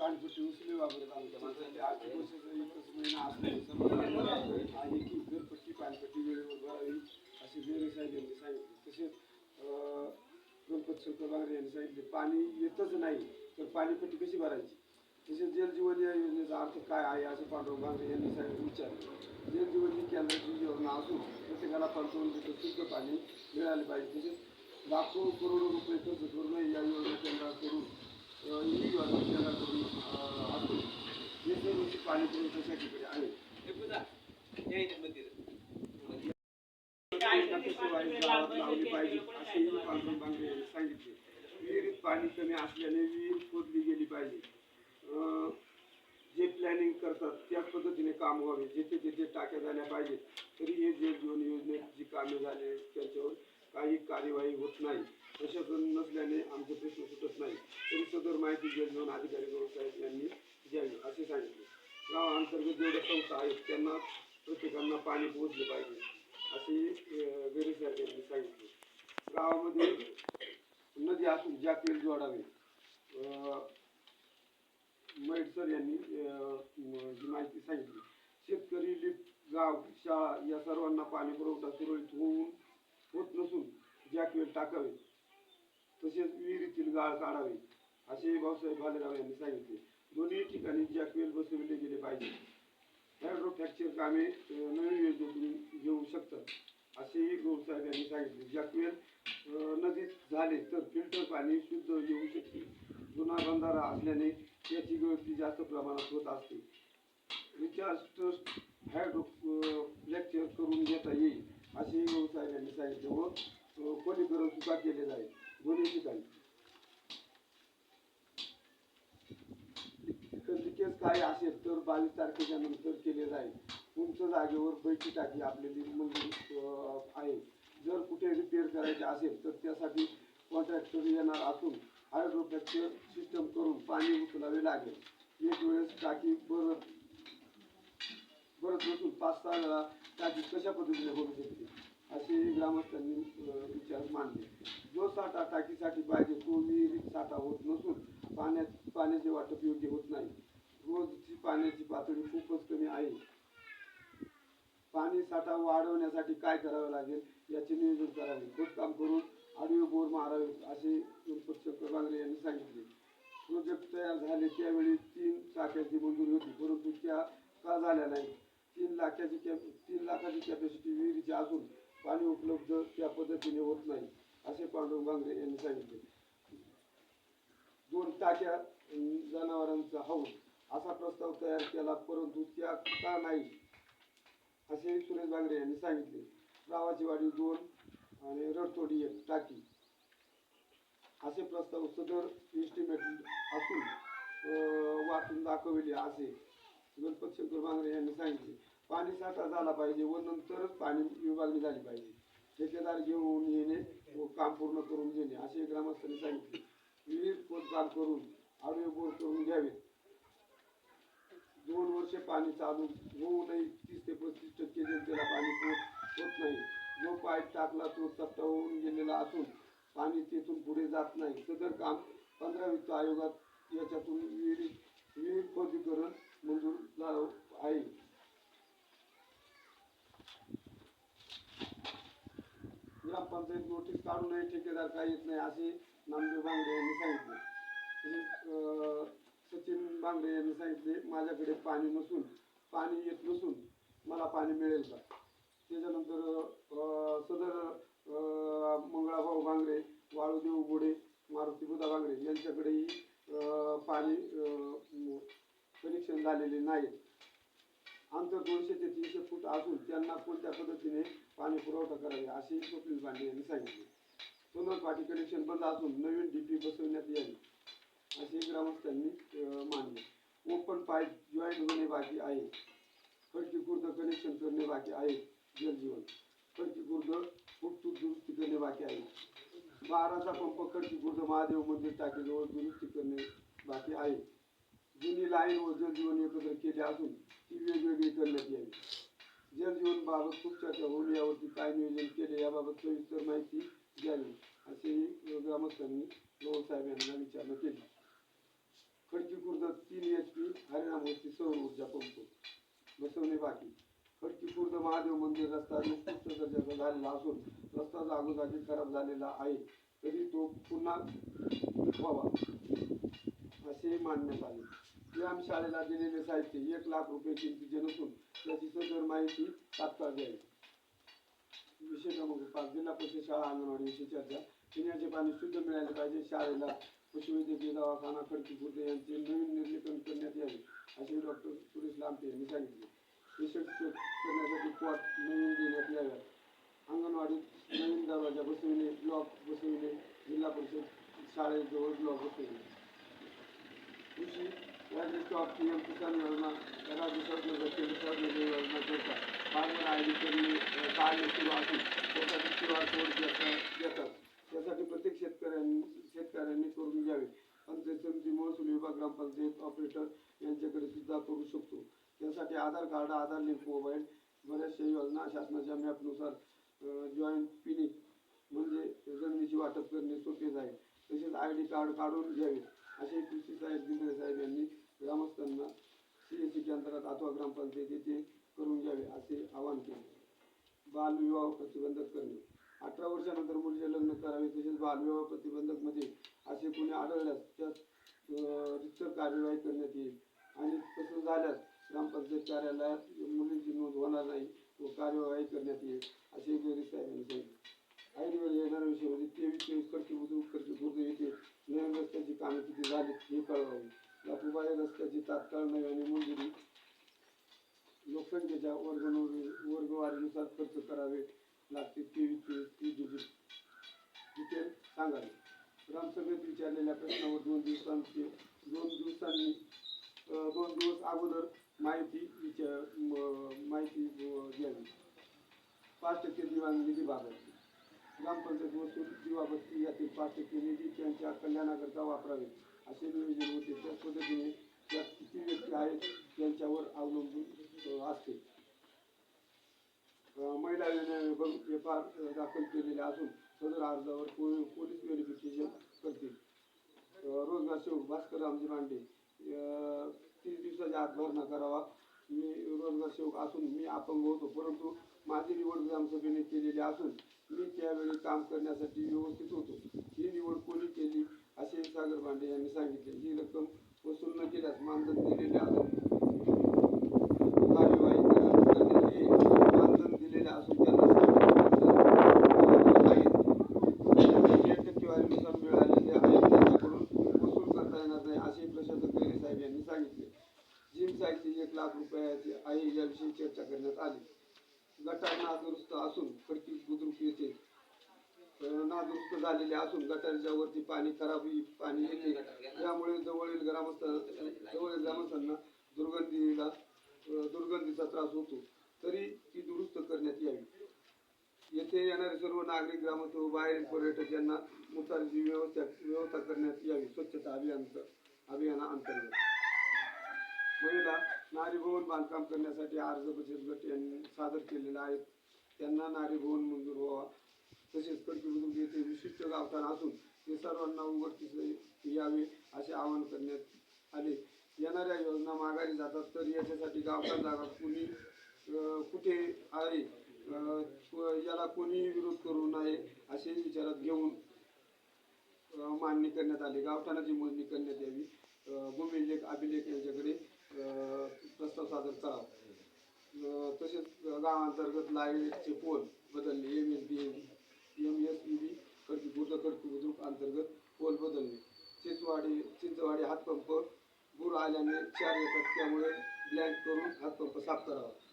पाणपट्टी उचली वापरत आमच्या माणसाचे आर्थिक वर्षाचा एकच महिना असल्याने सर्व आहे की घरपट्टी पाणपट्टी वेळेवर भरावी असे बेरे साहेब यांनी सांगितले तसेच गणपत शंकर बांगरे यांनी सांगितले पाणी येतच नाही तर पाणीपट्टी कशी भरायची तसेच जलजीवन या योजनेचा अर्थ काय आहे असे पांडुरंग बांगरे यांनी सांगितले विचारले जलजीवन ही केंद्राची योजना असून प्रत्येकाला पंचावन्न लिटर शुद्ध पाणी मिळाले पाहिजे तसेच लाखो करोडो रुपये खर्च करून या योजना केंद्राकडून अं, ही योजना केंद्राकडून अं, असून हे सर्व पाणी पुरवठ्यासाठी आहे कशी लावली पाहिजे असेही पांडुरंग बांगरे सांगितले विहिरीत पाणी कमी असल्याने विहीर खोदली गेली पाहिजे जे प्लॅनिंग करतात त्याच पद्धतीने काम व्हावे जेथे जेथे टाक्या झाल्या पाहिजेत तरी हे जे दोन योजनेत जी कामे झाले त्याच्यावर काही कार्यवाही होत नाही प्रशासन नसल्याने आमचे प्रश्न सुटत नाही तरी सदर माहिती जलजीवन अधिकारी साहेब यांनी द्यावी असे सांगितले गावाअंतर्गत जेवढ्या संस्था आहेत त्यांना प्रत्येकांना पाणी पोहोचले पाहिजे असे गैरे यांनी सांगितले. गावामध्ये नदी असून ज्या जोडावे. अं, सर यांनी जी माहिती सांगितली शेतकरी लिफ्ट गाव शाळा या सर्वांना पाणी पुरवठा सुरळीत होऊन होत नसून जॅकवेल टाकावे तसेच विहिरीतील गाळ काढावे असे भाऊसाहेब भालेराव यांनी सांगितले. दोन्ही ठिकाणी जॅकवेल बसविले गेले पाहिजे. हॅड्रोफ्रॅक्चर कामे नवीन योजनेतून घेऊ शकतात असेही भाऊसाहेब यांनी सांगितले. जॅकवेल नदीत झाले तर फिल्टर पाणी शुद्ध येऊ शकते. जुना बंधारा असल्याने याची गळती जास्त प्रमाणात होत असते. रिचार्ज ट्रस्ट हायड्रो लेक्चर करून घेता येईल असेही भाऊसाहेब यांनी सांगितले व कोणी खोलीकरण सुद्धा केले जाईल. दोन्ही ठिकाणी लिकेज काय असेल तर बावीस तारखेच्या नंतर केले जाईल. उंच जागेवर बैठी टाकी आपल्याली मंजूर आहे. जर कुठे रिपेअर करायचे असेल तर त्यासाठी कॉन्ट्रॅक्टर येणार असून हायड्रोफ्रॅक्चर सिस्टम करून पाणी उचलावे लागेल. एक वेळेस टाकी परत परत नसून पाच सहा वेळा टाकी कशा पद्धतीने होऊ शकते? असे ग्रामस्थांनी विचार मांडले. जो साठा टाकीसाठी पाहिजे तो विहिरीत साठा होत नसून पाण्यात पाण्याचे वाटप योग्य होत नाही. रोजची पाण्याची पातळी खूपच कमी आहे. पाणी साठा वाढवण्यासाठी काय करावे लागेल याचे नियोजन करावे. खोदकाम करून आडवे बोर मारावे असे गणपत शंकर बांगरे यांनी सांगितले. प्रोजेक्ट तयार झाले त्यावेळी तीन टाक्याची मंजुरी होती परंतु त्या का झाल्या नाही तीन लाखाची कॅप तीन लाखाची कॅपॅसिटी विहिरीची असून पाणी उपलब्ध त्या पद्धतीने होत नाही असे पांडुरंग बांगरे यांनी सांगितले. दोन टाक्या जनावरांचा हौद असा प्रस्ताव तयार केला परंतु त्या का नाही? असे सुरेश बांगरे यांनी सांगितले. गावाची वाडी दोन आणि रडतोडी एक टाकी. असे प्रस्ताव सदर इस्टिमेट असून वाचून दाखविले असे. गणपत शंकर बांगरे यांनी सांगितले पाणी साठा झाला पाहिजे व नंतरच पाणी विभागणी झाली पाहिजे. ठेकेदार घेऊन येणे व काम पूर्ण करून घेणे असे ग्रामस्थांनी सांगितले. विहीर खोदकाम करून आडवे बोर करून घ्यावेत. वर्षे पाणी चालू होऊ नये. तीस ते पस्तीस टक्के जनतेला पाणी पोहोच होत नाही. जो पाईप टाकला तो चपटा होऊन गेलेला असून पाणी तेथून पुढे जात नाही. सदर काम पंधरा वित्त आयोगात याच्यातून विहिरी विहीर खोदीकरण मंजूर झालं आहे. ग्रामपंचायत नोटीस काढू नये ठेकेदार काय येत नाही असे नामदेव बांगडे यांनी सांगितले. सचिन बांगडे यांनी सांगितले माझ्याकडे पाणी नसून पाणी येत नसून मला पाणी मिळेल का? त्याच्यानंतर सदर मंगळाभाऊ बांगरे वाळूदेव गोडे मारुती बुधा बांगरे यांच्याकडेही पाणी कनेक्शन झालेले नाही अंतर दोनशे ते तीनशे फूट असून त्यांना कोणत्या पद्धतीने पाणी पुरवठा करावी अशी स्वप्नील पांडे यांनी सांगितले. सोनल पाटी कनेक्शन बंद असून नवीन डी पी बसवण्यात यावी असे ग्रामस्थांनी मानले. ओपन पाईप जॉईंट होणे बाकी आहे. खडकी खुर्द कनेक्शन करणे बाकी आहे. जलजीवन खडकी खुर्द फुटतूट दुरुस्ती करणे बाकी आहे. बाराचा पंप खडकी खुर्द महादेव मंदिर टाकेजवळ दुरुस्ती करणे बाकी आहे. जुनी लाईन व जलजीवन एकत्र केले असून ती वेगवेगळी करण्यात यावी. जलजीवन बाबत खूप चर्चा होऊन यावरती काय नियोजन केले याबाबत सविस्तर माहिती द्यावी असेही ग्रामस्थांनी लोह यांना विचारणा केली. तीन एच पी हरिणामूर्ती सौर ऊर्जा पंप. बसवणे बाकी. खडकीपूर्ण महादेव मंदिर रस्ता उत्कृष्ट दर्जाचा झालेला असून रस्ता जागोजागी खराब झालेला आहे. तरी तो पुन्हा व्हावा असे मानण्यात आले. व्यायाम शाळेला दिलेले साहित्य एक लाख रुपये किमतीचे नसून त्याची सदर माहिती तात्काळ द्यावी. विषय क्रमांक पाच जिल्हा परिषद शाळा अंगणवाडी विषयी चर्चा पिण्याचे पाणी शुद्ध मिळाले पाहिजे शाळेला पशुवैद्यकीय दवाखाना खडकी खुर्द यांचे नवीन निर्लेपन करण्यात यावे असे डॉक्टर सुरेश लांबे यांनी सांगितले. पेशंट चेक करण्यासाठी पॉट नवीन देण्यात याव्यात. अंगणवाडीत नवीन दरवाजा बसविणे ब्लॉक बसविणे जिल्हा परिषद शाळेजवळ ब्लॉक बसविणे. कृषी राज्य स्टॉप पी एम किसान योजना राज्य सरकार केंद्र सरकार योजना करता फार्मर आय डी करणे कार्य सुरू असून त्यासाठी क्यू आर कोड देतात त्यासाठी प्रत्येक शेतकऱ्यांनी शेतकऱ्यांनी करून घ्यावे पंचायत समिती महसूल विभाग ग्रामपंचायत ऑपरेटर यांच्याकडे सुद्धा करू शकतो त्यासाठी Aadhaar card Aadhaar link mobile बऱ्याचशा योजना शासनाच्या मॅपनुसार जॉईंट पिनी म्हणजे जमिनीची वाटप करणे सोपे जाईल. तसेच आय डी कार्ड काढून घ्यावे. असे कृषी साहेब जिंद्रे साहेब यांनी ग्रामस्थांना सी एस सी केंद्रात अथवा ग्रामपंचायत येथे करून घ्यावे असे आवाहन केले. बालविवाह प्रतिबंधक करणे. अठरा वर्षानंतर मुलीचे लग्न करावे तसेच बालविवाह प्रतिबंधकमध्ये असे कोणी आढळल्यास त्यात अं, कार्यवाही करण्यात येईल. ग्रामपंचायत कार्यालयात मुलींची नोंद होणार नाही व कार्यवाही करण्यात येईल असे गोरे साहेब यांनी सांगितले. आयडीवर म्हणजे येणाऱ्या विषयामध्ये तेवीस तेवीस खर्च बुद्रुक खर्च खुर्द येथे नवीन रस्त्याची कामे किती झाली हे कळवावे. लापूबाई रस्त्याची तात्काळ नव्याने मंजुरी. लोकसंख्येच्या वर्ग वर्गवारीनुसार खर्च करावे लागते तेवीस तेवीस तीस डिजिट डिटेल सांगावे. ग्रामसभेत विचारलेल्या प्रश्नावर दोन दिवसांचे दोन दिवसांनी दोन दिवस अगोदर माहिती विचार म- माहिती द्यावी पाच टक्के दिवा निधी बाबत. ग्रामपंचायत वसूल दिवाबत्ती यातील पाच टक्के निधी त्यांच्या कल्याणाकरता वापरावे. असे नियोजन होते. त्या पद्धतीने त्यात किती व्यक्ती आहेत त्यांच्यावर अवलंबून असते. महिला विभाग दाखल केलेले असून सदर अर्जावर पो- पोलीस व्हेरिफिकेशन करतील. रोजगार सेवक भास्कर रामजी मांडे तीस दिवसाच्या आत भरणा करावा. मी रोजगार सेवक असून मी अपंग होतो. परंतु माझी निवड ग्रामसभेने केलेली असून मी त्यावेळी काम करण्यासाठी व्यवस्थित होतो. ही निवड कोणी केली असे सागर भांडे यांनी सांगितले. ही रक्कम वसूल न केल्यास मानधन दिलेले असून कार्यवाही मानधन दिलेले असून त्यांना आहेत एक टक्केवारीनुसार मिळालेले आहेत त्यांच्याकडून वसूल करता येणार नाही असे प्रशासक गैरे साहेब यांनी सांगितले जिम साईटचे एक लाख रुपयाचे आहे याविषयी चर्चा करण्यात आली गटार नादुरुस्त असून खडकी बुद्रुक येथे अं, नादुरुस्त झालेले असून गटारच्या वरती पाणी खराब पाणी येते. त्यामुळे जवळील ग्रामस्थ जवळील ग्रामस्थांना दुर्गंधीला दुर्गंधीचा त्रास होतो. तरी ती दुरुस्त करण्यात यावी. येथे येणारे सर्व नागरिक ग्रामस्थ व बाहेरील पर्यटक यांना मुतारीची व्यवस्था व्यवस्था करण्यात यावी. स्वच्छता अभियान अभियाना अंतर्गत. महिला नारी भवन बांधकाम करण्यासाठी अर्ज बचत गट यांनी सादर केलेला आहे. त्यांना नारी भवन मंजूर व्हावा. तसेच खडकी येथे विशिष्ट गावठाण असून ते सर्वांना उघडकीस यावे असे आवाहन करण्यात आले. येणाऱ्या योजना माघारी जातात तर याच्यासाठी गावठाण जागा कुणी कुठे आहे? याला कोणी विरोध करू नये असे विचारात घेऊन मांडणी करण्यात आली. गावठाणाची मोजणी करण्यात यावी. भूमिलेख अभिलेख यांच्याकडे प्रस्ताव सादर करावा तसेच गावांतर्गत लाईटचे पोल बदलले. M S B M S B B Khadki Buddha Budruk अंतर्गत पोल बदलणे. चिंचवाडी चिंचवाडी हातपंप पूर आल्याने चार येतात त्यामुळे ब्लँक करून हातपंप साफ करावा.